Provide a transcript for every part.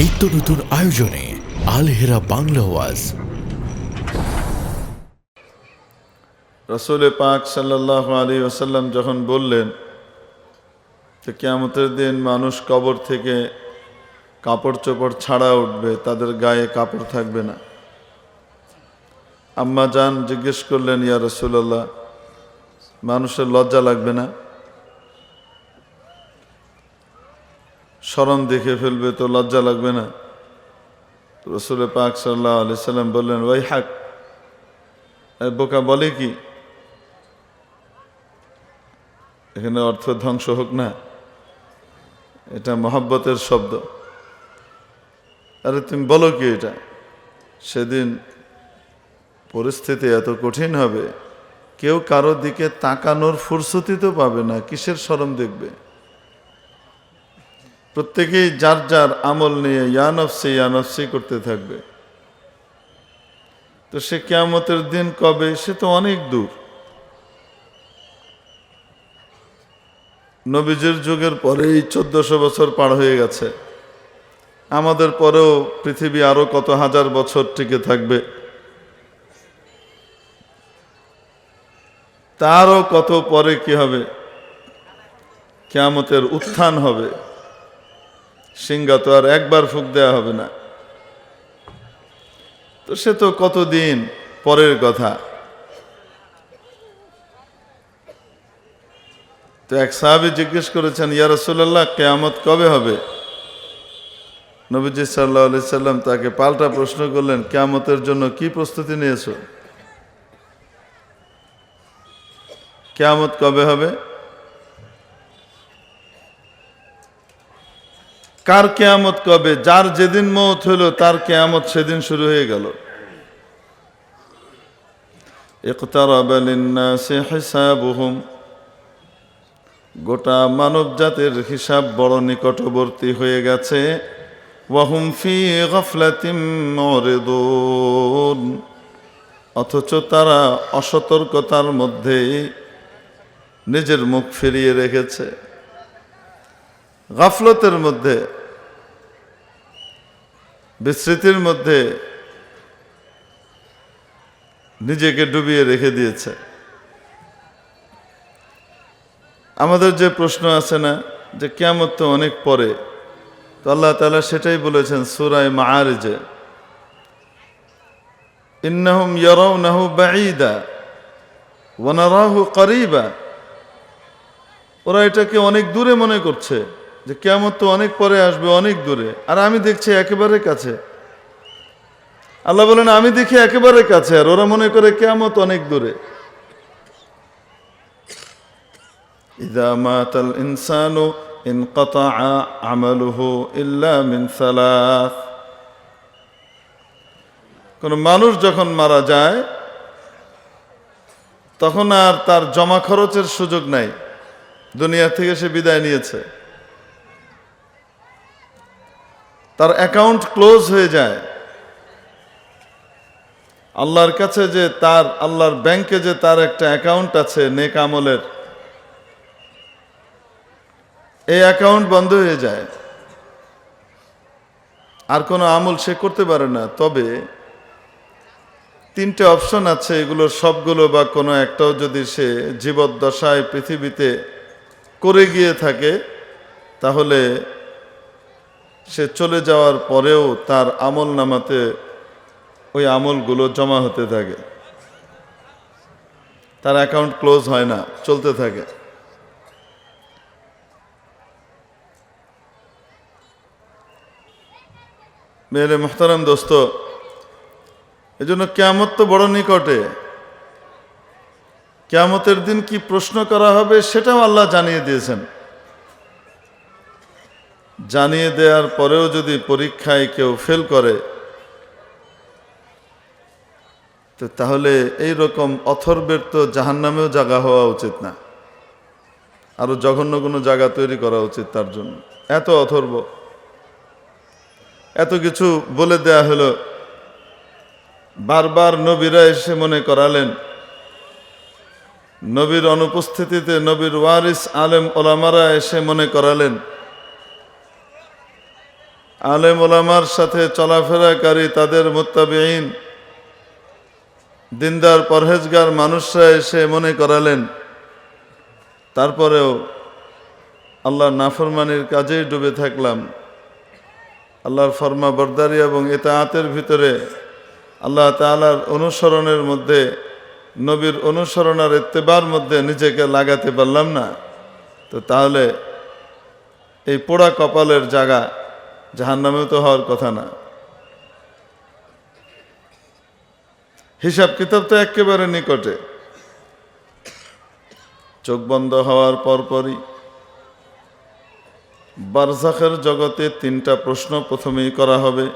নিত্য নতুন আয়োজনে আলহেরা বাংলা ওয়াজ। রসুল পাক সাল্লাহ আলী ওসাল্লাম যখন বললেন যে কেয়ামতের দিন মানুষ কবর থেকে কাপড় চোপড় ছাড়া উঠবে, তাদের গায়ে কাপড় থাকবে না। আম্মা যান জিজ্ঞেস করলেন, ইয়া রসুল্লাহ মানুষের লজ্জা লাগবে না? শরম দেখে ফেলবে তো লজ্জা লাগবে না। রসুল পাক সাল্লাহ আলি সাল্লাম বললেন, ওই হাক বোকা বলে কি? এখানে অর্থ ধ্বংস হোক না, এটা মহাব্বতের শব্দ। আরে তুমি বলো কি এটা? সেদিন পরিস্থিতি এত কঠিন হবে, কেউ কারও দিকে তাকানোর ফুরসতি তো পাবে না, কিসের সরম দেখবে? প্রত্যেকেই যার যার আমল নিয়ে ইয়ানফসি ইয়ানফসি করতে থাকবে। তো সে কেয়ামতের দিন কবে? সে তো অনেক দূর। নবীজির যুগের পরেই চোদ্দশো বছর পার হয়ে গেছে। আমাদের পরেও পৃথিবী আরও কত হাজার বছর টিকে থাকবে। তারও কত পরে কি হবে? কেয়ামতের উত্থান হবে। সিংহা তো আর একবার ফুক দেওয়া হবে না। তো সে তো কতদিন পরের কথা। তো এক সাহাবি জিজ্ঞেস করেছেন, ইয়া রসুল্লাহ কেয়ামত কবে হবে? নবীজি সাল্লাহ আলি সাল্লাম তাকে পাল্টা প্রশ্ন করলেন, কেয়ামতের জন্য কি প্রস্তুতি নিয়েছ? কেয়ামত কবে হবে? কার কেয়ামত কবে? যার যেদিন মত হইল, তার কেয়ামত সেদিন শুরু হয়ে গেল। গোটা মানব জাতির হিসাব বড় নিকটবর্তী হয়ে গেছে। ফি অথচ তারা অসতর্কতার মধ্যে নিজের মুখ ফিরিয়ে রেখেছে। গাফলতের মধ্যে বিস্মৃতির মধ্যে নিজেকে ডুবিয়ে রেখে দিয়েছে। আমাদের যে প্রশ্ন আছে না, যে কেমন তো অনেক পরে, তো আল্লাহ তালা সেটাই বলেছেন সুরায় মাআরিজে। ইন্নাহুম ইয়ারাউনাহু বাঈদা ওয়া নারাহু করিবা। ওরা এটাকে অনেক দূরে মনে করছে। যে কেমন তো অনেক পরে আসবে, অনেক দূরে। আর আমি দেখছি একেবারে কাছে। আল্লাহ বলেন, আমি দেখি একেবারে কাছে, আর ওরা মনে করে কেমত অনেক দূরে। কোন ইন কতা আমালুহু কোনো মানুষ যখন মারা যায়, তখন আর তার জমা খরচের সুযোগ নাই। দুনিয়া থেকে সে বিদায় নিয়েছে। তার অ্যাকাউন্ট ক্লোজ হয়ে যায়। আল্লাহর কাছে যে তার, আল্লাহর ব্যাংকে যে তার একটা অ্যাকাউন্ট আছে নেক আমলের, এই অ্যাকাউন্ট বন্ধ হয়ে যায়। আর কোনো আমল সে করতে পারে না। তবে তিনটে অপশন আছে এগুলোর সবগুলো বা কোনো একটাও যদি সে জীবদ্দশায় পৃথিবীতে করে গিয়ে থাকে, তাহলে সে চলে যাওয়ার পরেও তার আমল নামাতে ওই আমলগুলো জমা হতে থাকে। তার অ্যাকাউন্ট ক্লোজ হয় না, চলতে থাকে। মেরে মোহতারাম দোস্ত, এজন্য কেয়ামত তো বড় নিকটে। কেয়ামতের দিন কি প্রশ্ন করা হবে সেটাও আল্লাহ জানিয়ে দিয়েছেন। জানিয়ে দেওয়ার পরেও যদি পরীক্ষায় কেউ ফেল করে, তো তাহলে এই রকম অথর্বের তো জাহান্নামেও জায়গা হওয়া উচিত না। আরও জঘন্য কোনো জায়গা তৈরি করা উচিত তার জন্য। এত অথর্ব। এত কিছু বলে দেয়া হলো। বারবার নবীরা এসে মনে করালেন, নবীর অনুপস্থিতিতে নবীর ওয়ারিস আলেম ওলামারা এসে মনে করালেন আলেম ওলামার সাথে চলাফেরাকারী তাদের মোত্তাবিহীন দিনদার পরহেজগার মানুষরা এসে মনে করালেন, তারপরেও আল্লাহ নাফরমানির কাজেই ডুবে থাকলাম। আল্লাহর ফরমা বরদারি এবং এতায়াতের ভিতরে আল্লাহ তালার অনুসরণের মধ্যে, নবীর অনুসরণ আর এত্তেবার মধ্যে নিজেকে লাগাতে পারলাম না। তো তাহলে এই পোড়া কপালের জায়গা জাহান্নামেও তো হওয়ার কথা না। হিসাব কিতাব তো একেবারে নিকটে। চোখ বন্ধ হওয়ার পরপরই বারজাখের জগতে তিনটা প্রশ্ন প্রথমেই করা হবে।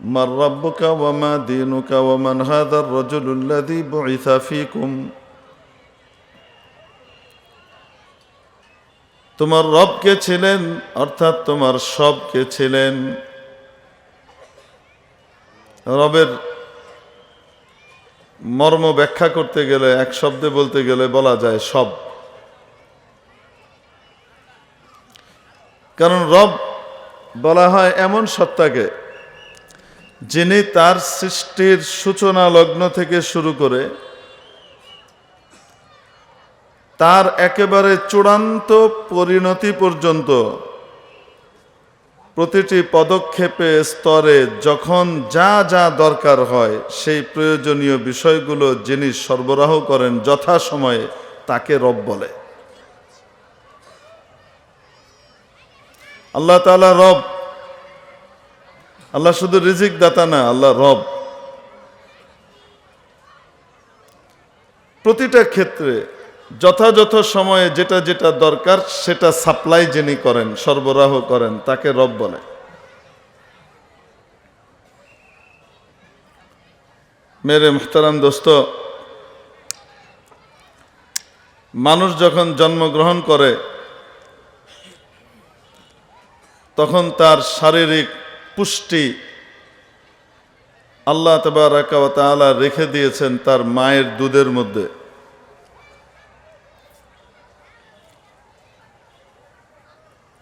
মার রাব্বুকা ওয়ামা দিনুকা ওয়ামান হাদার রজুলুল্লাযী বুইসা ফীকুম। তোমার রব কে ছিলেন, অর্থাৎ তোমার সব কে ছিলেন। রবের মর্ম ব্যাখ্যা করতে গেলে, এক শব্দে বলতে গেলে বলা যায় সব। কারণ রব বলা হয় এমন সত্তাকে, যিনি তার সৃষ্টির সূচনা লগ্ন থেকে শুরু করে তার একেবারে চূড়ান্ত পরিণতি পর্যন্ত প্রতিটি পদক্ষেপে স্তরে যখন যা যা দরকার হয়, সেই প্রয়োজনীয় বিষয়গুলো যিনি সরবরাহ করেন যথাসময়ে তাকে রব বলে। আল্লাহ তাআলা রব। আল্লাহ শুধু রিজিক দাতা না, আল্লাহ রব। প্রতিটা ক্ষেত্রে যথাযথ সময়ে যেটা যেটা দরকার, সেটা সাপ্লাই যিনি করেন, সরবরাহ করেন, তাকে রব বলে। মেরে মুহতারাম দোস্ত, মানুষ যখন জন্মগ্রহণ করে, তখন তার শারীরিক পুষ্টি আল্লাহ তবারকালা রেখে দিয়েছেন তার মায়ের দুধের মধ্যে।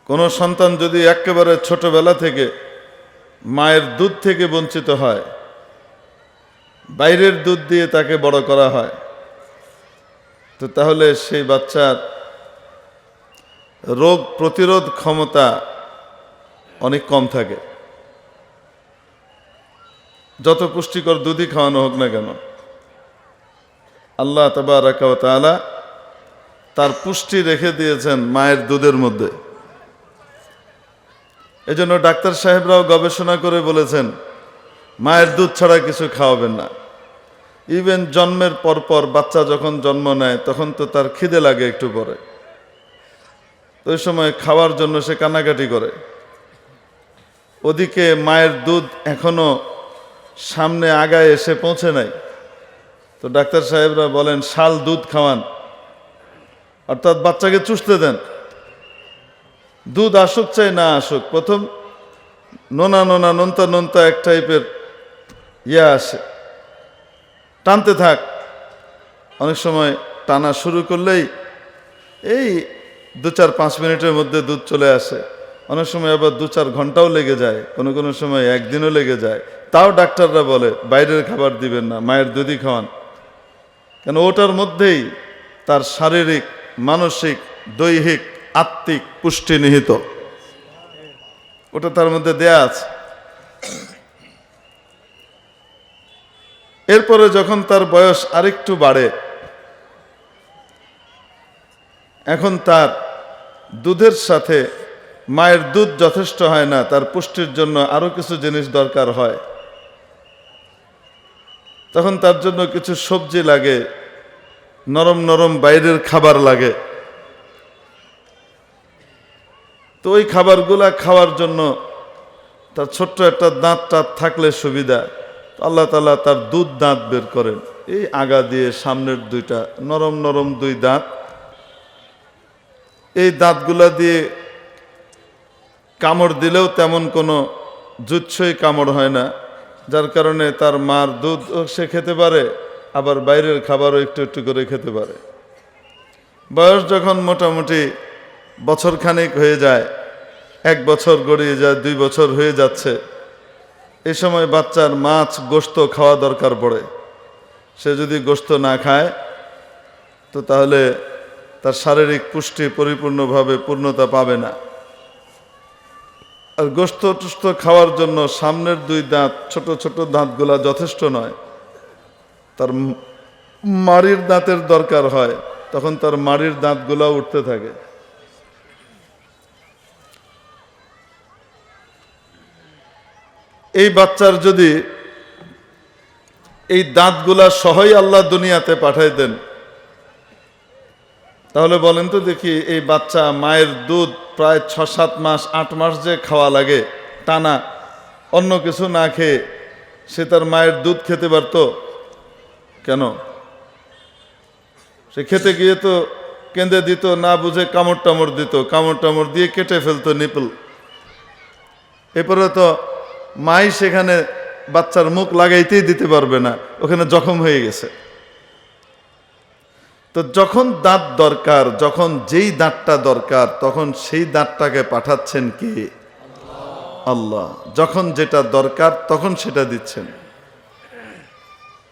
কোনো সন্তান যদি একেবারে ছোটবেলা থেকে মায়ের দুধ থেকে বঞ্চিত হয়, বাইরের দুধ দিয়ে তাকে বড় করা হয়, তো তাহলে সেই বাচ্চার রোগ প্রতিরোধ ক্ষমতা অনেক কম থাকে। যত পুষ্টিকর দুধই খাওয়ানো হোক না কেন, আল্লাহ তালা তার পুষ্টি রেখে দিয়েছেন মায়ের দুধের মধ্যে। এজন্য ডাক্তার সাহেবরাও গবেষণা করে বলেছেন, মায়ের দুধ ছাড়া কিছু খাওয়াবেন না। ইভেন জন্মের পরপর বাচ্চা যখন জন্ম নেয়, তখন তো তার খিদে লাগে একটু পরে। ওই সময় খাওয়ার জন্য সে কান্নাকাটি করে। ওদিকে মায়ের দুধ এখনও সামনে আগায় এসে পৌঁছে নাই। তো ডাক্তার সাহেবরা বলেন, শাল দুধ খাওয়ান। অর্থাৎ বাচ্চাকে চুষতে দেন। দুধ আসুক চাই না আসুক, প্রথম নোনা নোনা নোনতা নোনতা এক টাইপের ইয়ে আসে। টানতে থাক। অনেক সময় টানা শুরু করলেই এই দু চার পাঁচ মিনিটের মধ্যে দুধ চলে আসে। অনেক সময় আবার দু চার ঘন্টাও লেগে যায়, কোনো কোনো সময় একদিনও লেগে যায়। তাও ডাক্তাররা বলে, বাইরের খাবার দিবেন না, মায়ের দুধই খাওয়ান। কেন ওটার মধ্যেই তার শারীরিক, মানসিক, দৈহিক আত্মিক, পুষ্টি নিহিত। ওটা তার মধ্যে দেয়া আছে। এরপরে যখন তার বয়স আরেকটু বাড়ে, এখন তার দুধের সাথে মায়ের দুধ যথেষ্ট হয় না, তার পুষ্টির জন্য আরও কিছু জিনিস দরকার হয়। তখন তার জন্য কিছু সবজি লাগে, নরম নরম বাইরের খাবার লাগে। তো ওই খাবারগুলা খাওয়ার জন্য তার ছোট্ট একটা দাঁত টাত থাকলে সুবিধা। আল্লাহ তালা তার দুধ দাঁত বের করেন। এই আগা দিয়ে সামনের দুইটা নরম নরম দুই দাঁত। এই দাঁতগুলা দিয়ে কামড় দিলেও তেমন কোনো জুৎসই কামড় হয় না। যার কারণে তার মার দুধ সে খেতে পারে, আবার বাইরের খাবারও একটু একটু করে খেতে পারে। বয়স যখন মোটামুটি বছরখানেক হয়ে যায়, এক বছর গড়িয়ে যায়, দুই বছর হয়ে যাচ্ছে। এই সময় বাচ্চার মাছ গোস্ত খাওয়া দরকার পড়ে। সে যদি গোস্ত না খায়, তো তাহলে তার শারীরিক পুষ্টি পরিপূর্ণভাবে পূর্ণতা পাবে না। আর গোস্ত টুস্ত খাওয়ার জন্য সামনের দুই দাঁত, ছোট ছোট দাঁতগুলা যথেষ্ট নয়। তার মাড়ির দাঁতের দরকার হয়, তখন তার মাড়ির দাঁতগুলা উঠতে থাকে। এই বাচ্চার যদি এই দাঁতগুলা সহই আল্লাহ দুনিয়াতে পাঠাই দেন, তাহলে বলেন তো দেখি এই বাচ্চা মায়ের দুধ প্রায় ছ সাত মাস, আট মাস যে খাওয়া লাগে, টানা, অন্য কিছু না খেয়ে সে তার মায়ের দুধ খেতে পারত? কেন? সে খেতে গিয়ে তো কেঁদে দিত, না বুঝে কামড় টামড় দিত কামড় টামড় দিয়ে কেটে ফেলতো নিপল। এরপরে তো মাই সেখানে বাচ্চার মুখ লাগাইতেই দিতে পারবে না। ওখানে জখম হয়ে গেছে। তো যখন দাঁত দরকার, যখন যেই দাঁতটা দরকার, তখন সেই দাঁতটাকে পাঠাচ্ছেন কে? আল্লাহ। যখন যেটা দরকার, তখন সেটা দিচ্ছেন।